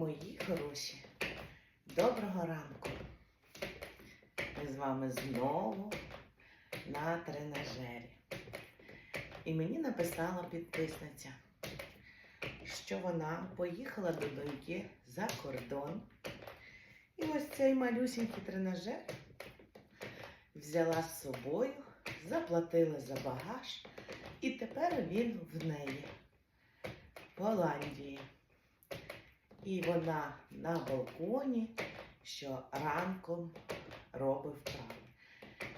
Мої хороші, доброго ранку. Ми з вами знову на тренажері. І мені написала підписниця, що вона поїхала до доньки за кордон. І ось цей малюсінький тренажер взяла з собою, заплатила за багаж, і тепер він в неї в Голландії. І вона на балконі, що ранком робить вправи.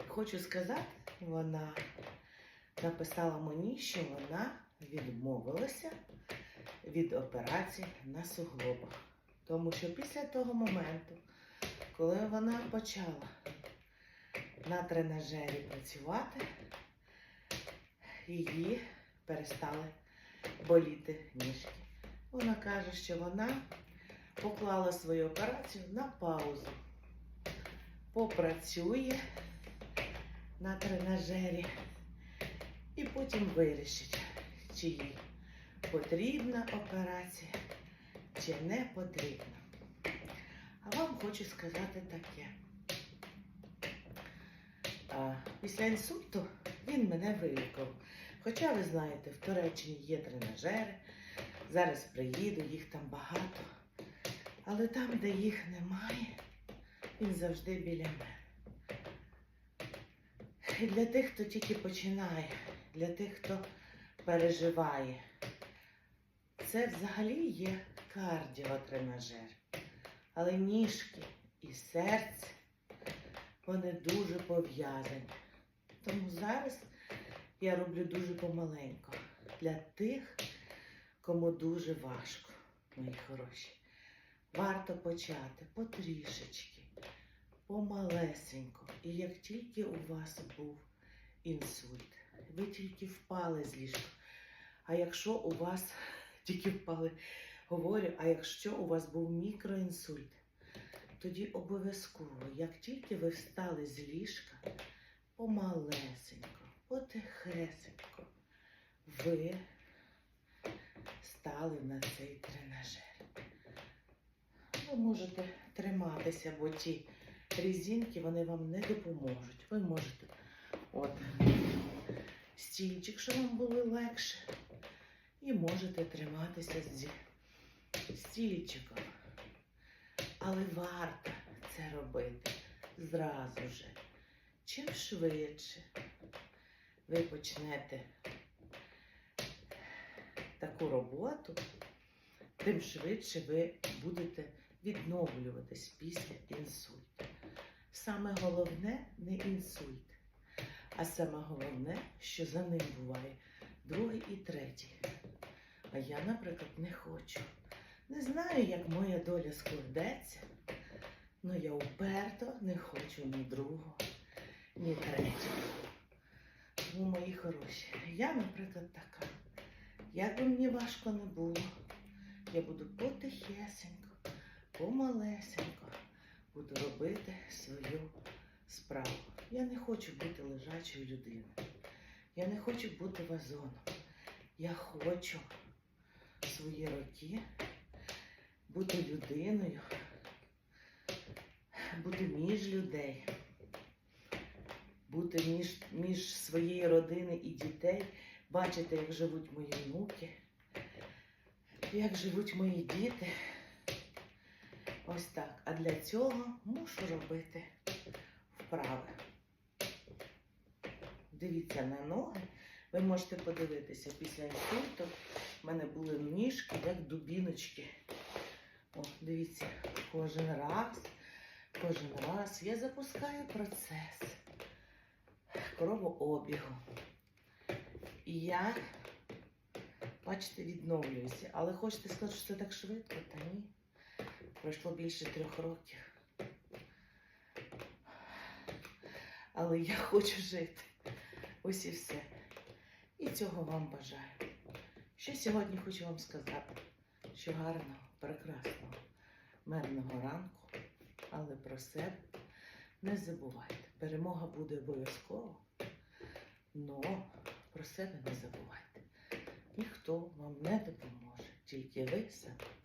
Хочу сказати, вона написала мені, що вона відмовилася від операції на суглобах. Тому що після того моменту, коли вона почала на тренажері працювати, її перестали боліти ніжки. Вона каже, що вона поклала свою операцію на паузу. Попрацює на тренажері і потім вирішить, чи їй потрібна операція, чи не потрібна. А вам хочу сказати таке. Після інсульту він мене вилікував. Хоча, ви знаєте, в Туреччині є тренажери. Зараз приїду, їх там багато. Але там, де їх немає, він завжди біля мене. І для тих, хто тільки починає, для тих, хто переживає, це взагалі є кардіотренажер. Але ніжки і серце, вони дуже пов'язані. Тому зараз я роблю дуже помаленько для тих, кому дуже важко, мої хороші. Варто почати потрішечки, помалесенько. І як тільки у вас був інсульт, ви тільки впали з ліжка. А якщо у вас тільки впали, говорю, а якщо у вас був мікроінсульт, тоді обов'язково, як тільки ви встали з ліжка, помалесенько, потихесенько, ви стали на цей тренажер. Ви можете триматися, бо ті різинки вони вам не допоможуть. Ви можете от стільчик, щоб вам було легше. І можете триматися зі стільчиком. Але варто це робити зразу же. Чим швидше ви почнете таку роботу, тим швидше ви будете відновлюватись після інсульту. Саме головне не інсульт, а саме головне, що за ним буває другий і третій. А я, наприклад, не хочу. Не знаю, як моя доля складеться, але я уперто не хочу ні другого, ні третього. Тому, мої хороші, я, наприклад, така. Як би мені важко не було, я буду потихесенько, помалесенько буду робити свою справу. Я не хочу бути лежачою людиною. Я не хочу бути вазоном. Я хочу свої роки бути людиною, бути між людей, бути між, між своєї родини і дітей, бачити, як живуть мої внуки, як живуть мої діти. Ось так. А для цього мушу робити вправи. Дивіться на ноги. Ви можете подивитися після інсульту. В мене були ніжки, як дубіночки. О, дивіться, кожен раз, кожен раз я запускаю процес кровообігу. І я, бачите, відновлююся. Але хочете сказати, що це так швидко? Та ні. Пройшло більше трьох років. Але я хочу жити. Ось і все. І цього вам бажаю. Що сьогодні хочу вам сказати? Що гарного, прекрасного, мирного ранку, але про себе не забувайте. Перемога буде обов'язково, але про себе не забувайте. Ніхто вам не допоможе, тільки ви самі.